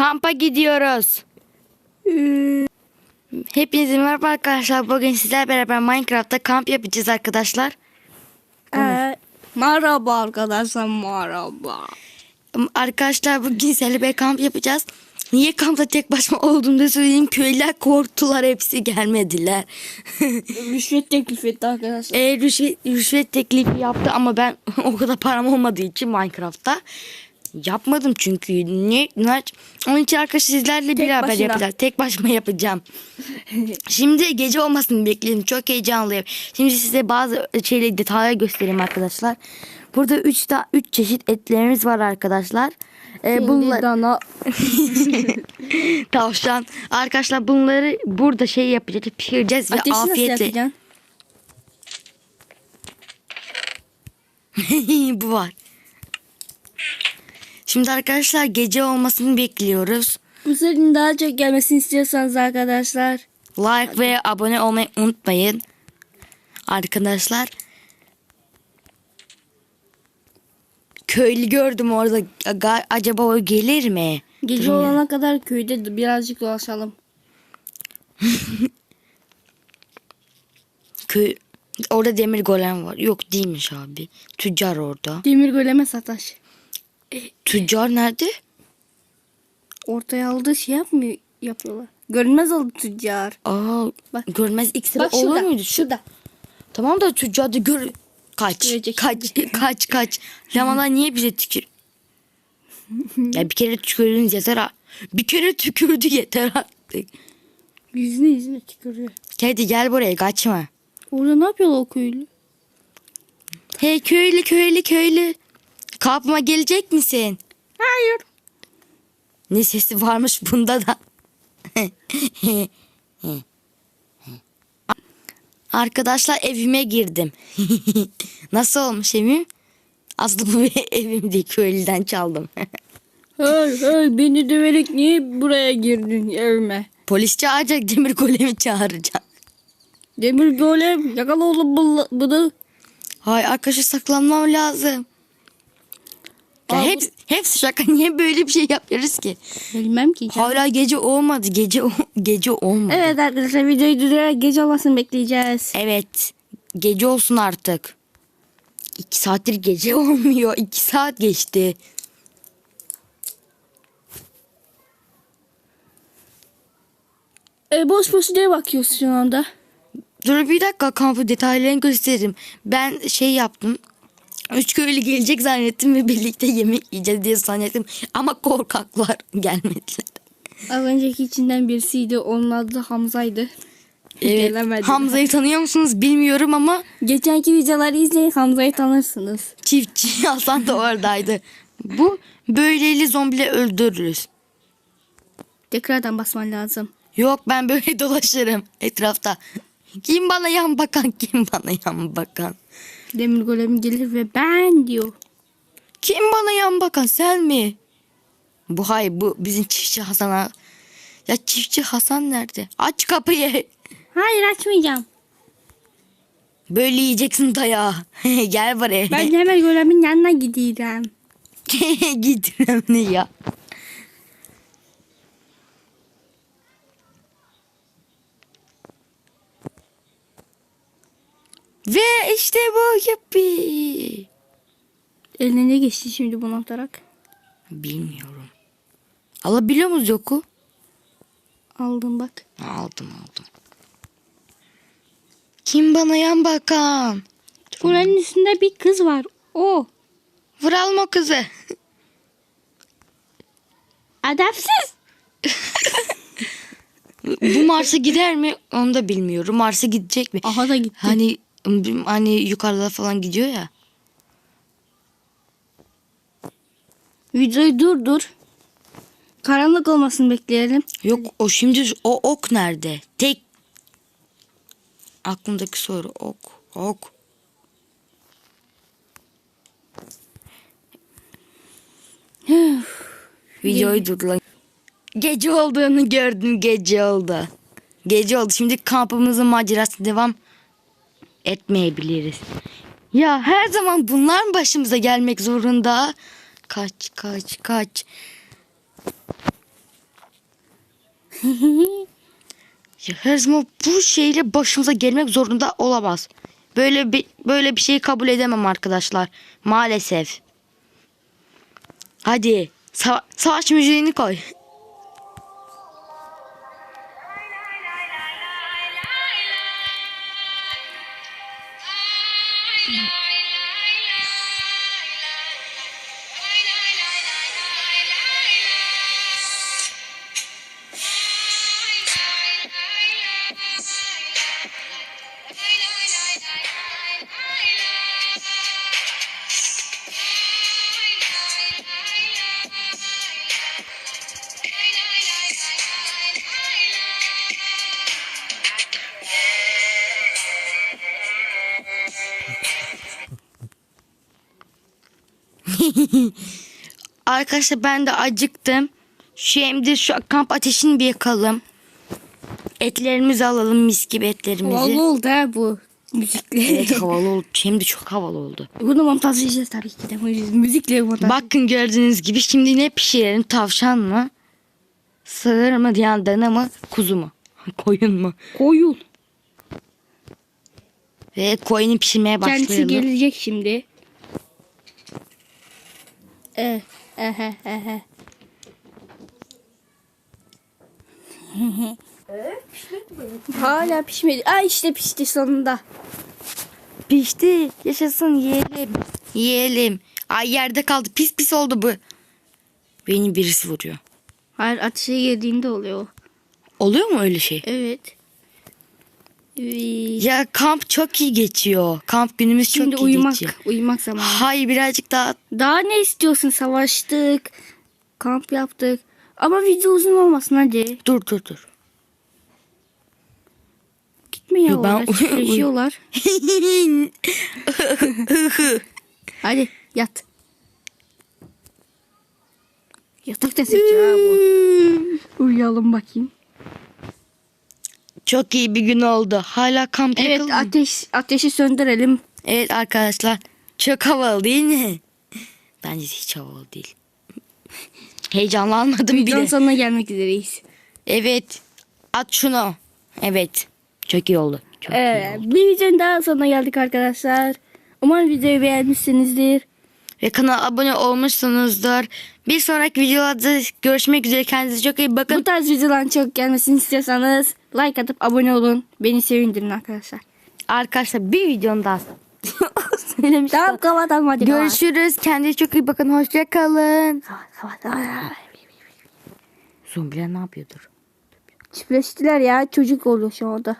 Kampa gidiyoruz. Hepinize merhaba arkadaşlar. Bugün sizlerle beraber Minecraft'ta kamp yapacağız arkadaşlar. Ee, merhaba arkadaşlar merhaba. Arkadaşlar bugün beraber kamp yapacağız. Niye kampta tek başıma olduğumda söyleyeyim. Köylüler korktular hepsi gelmediler. Rüşvet teklif etti arkadaşlar. e, rüşvet, rüşvet teklifi yaptı ama ben o kadar param olmadığı için Minecraft'ta yapmadım çünkü. Ne, ne onun için arkadaşlar sizlerle beraber başına. yapacağız. Tek başıma yapacağım. Şimdi gece olmasını bekleyelim. Çok heyecanlıyım. Şimdi size bazı şeyleri detaylı göstereyim arkadaşlar. Burada 3 ta 3 çeşit etlerimiz var arkadaşlar. Ee, bunlar dana. tavşan. Arkadaşlar bunları burada şey yapacağız. Pişireceğiz ve Ateşi nasıl afiyetle. Bu var. Şimdi arkadaşlar gece olmasını bekliyoruz. Bu serinin daha çok gelmesini istiyorsanız arkadaşlar. Like ve abone olmayı unutmayın. Arkadaşlar. Köylü gördüm orada. Acaba o gelir mi? Gece ya. olana kadar köyde de birazcık dolaşalım. Köy Orada demir golem var. Yok değilmiş abi. Tüccar orada. Demir goleme sataş. Tüccar nerede? Ortaya aldığı şey yapmıyor, yapıyorlar. Görünmez oldu tüccar. Aa, Bak. görmez iksir Bak olur şurada. muydu? Şurada. Tamam da tüccar da gör... Kaç, Görecek kaç, kaç, kaç. Lamalar niye bize tükür? ya bir kere tükürdünüz yeter ha. Bir kere tükürdü yeter artık. Yüzüne yüzüne tükürüyor. Hadi gel buraya kaçma. Orada ne yapıyorlar o köylü? Hey köylü köylü köylü. Kapıma gelecek misin? Hayır. Ne sesi varmış bunda da. Arkadaşlar evime girdim. Nasıl olmuş evim? Aslında bu evim değil köylüden çaldım. Hey hey beni döverek niye buraya girdin evime? Polis çağıracak demir golemi çağıracak. Demir golem yakala oğlum bunu. bunu. Hay arkadaşlar saklanmam lazım. Ya hep, hepsi şaka niye böyle bir şey yapıyoruz ki? Bilmem ki. Hala gece olmadı. Gece gece olmadı. Evet arkadaşlar videoyu durdurarak gece olmasını bekleyeceğiz. Evet. Gece olsun artık. İki saattir gece olmuyor. İki saat geçti. E, boş boş neye bakıyorsun şu anda? Dur bir dakika kampı detaylarını gösteririm. Ben şey yaptım. Üç köylü gelecek zannettim ve birlikte yemek yiyeceğiz diye zannettim. Ama korkaklar gelmediler. Az önceki içinden birisiydi. Onun adı Hamza'ydı. Evet, Gelemedi. Hamza'yı tanıyor musunuz bilmiyorum ama Geçenki videoları izleyin Hamza'yı tanırsınız. çiftçi Hasan da oradaydı. Bu böyleyle zombileri öldürürüz. Tekrardan basman lazım. Yok ben böyle dolaşırım etrafta. Kim bana yan bakan kim bana yan bakan. Demir golemi gelir ve ben diyor. Kim bana yan bakan sen mi? Bu hayır bu bizim çiftçi Hasan'a. Ya çiftçi Hasan nerede? Aç kapıyı. Hayır açmayacağım. Böyle yiyeceksin dayağı. Gel buraya. Ben demir golemin yanına gideceğim. Gidin ne ya. Ve işte bu yapı. Eline ne geçti şimdi bunu atarak? Bilmiyorum. Alabiliyor muyuz yoku? Aldım bak. Aldım aldım. Kim bana yan bakan? Buranın üstünde bir kız var. O. Vuralım o kızı. Adapsız. Bu Mars'a gider mi? Onu da bilmiyorum. Mars'a gidecek mi? Aha da gitti. Hani hani yukarıda falan gidiyor ya. Videoyu dur dur. Karanlık olmasını bekleyelim. Yok o şimdi o ok nerede? Tek aklımdaki soru ok ok. Videoyu durdular. Gece olduğunu gördüm gece oldu. Gece oldu. Şimdi kampımızın macerası devam etmeyebiliriz. Ya her zaman bunlar mı başımıza gelmek zorunda? Kaç kaç kaç. Ya her zaman bu şeyle başımıza gelmek zorunda olamaz. Böyle bir böyle bir şeyi kabul edemem arkadaşlar. Maalesef. Hadi sa- savaş müziğini koy. Arkadaşlar ben de acıktım. Şimdi şu kamp ateşini bir yakalım. Etlerimizi alalım mis gibi etlerimizi. Havalı oldu ha bu müzikle. Evet havalı oldu. De çok havalı oldu. Bunu montajlayacağız tabii ki de. Müzikle montaj. Bakın gördüğünüz gibi şimdi ne pişirelim? Tavşan mı? Sığır mı? Yani dana mı? Kuzu mu? Koyun mu? Koyun. Ve koyunu pişirmeye başlayalım. Kendisi gelecek şimdi. Eh, eh, eh, eh, eh. Hala pişmedi. Aa işte pişti sonunda. Pişti. Yaşasın yiyelim. Yiyelim. Ay yerde kaldı. Pis pis oldu bu. Beni birisi vuruyor. Hayır ateşe girdiğinde oluyor. Oluyor mu öyle şey? Evet. Ya kamp çok iyi geçiyor. Kamp günümüz Şimdi çok iyi uyumak, geçiyor. uyumak zamanı. Hayır birazcık daha Daha ne istiyorsun? Savaştık, kamp yaptık. Ama video uzun olmasın hadi. dur dur dur. Gitme ya Yo, ben- çiftleşiyorlar. Hadi yat. Yatak da bu. Uyuyalım bakayım. Çok iyi bir gün oldu. Hala kamp Evet ateş ateşi söndürelim. Evet arkadaşlar çok havalı değil mi? Bence hiç havalı değil. Heyecanlanmadım Videonun bile. sonuna gelmek üzereyiz. Evet. At şunu. Evet. Çok iyi oldu. Çok iyi Evet, oldu. bir videonun daha sonuna geldik arkadaşlar. Umarım videoyu beğenmişsinizdir. Ve kanala abone olmuşsunuzdur. Bir sonraki videoda görüşmek üzere. Kendinize çok iyi Bu bakın. tarz videoların çok gelmesini istiyorsanız like atıp abone olun. Beni sevindirin arkadaşlar. Arkadaşlar bir videonun daha söylemiştim. Tamam kapatalım hadi. Görüşürüz. Kendinize çok iyi bakın. Hoşçakalın. Zombiler ne yapıyordur? Çiftleştiler ya çocuk oluyor şu anda.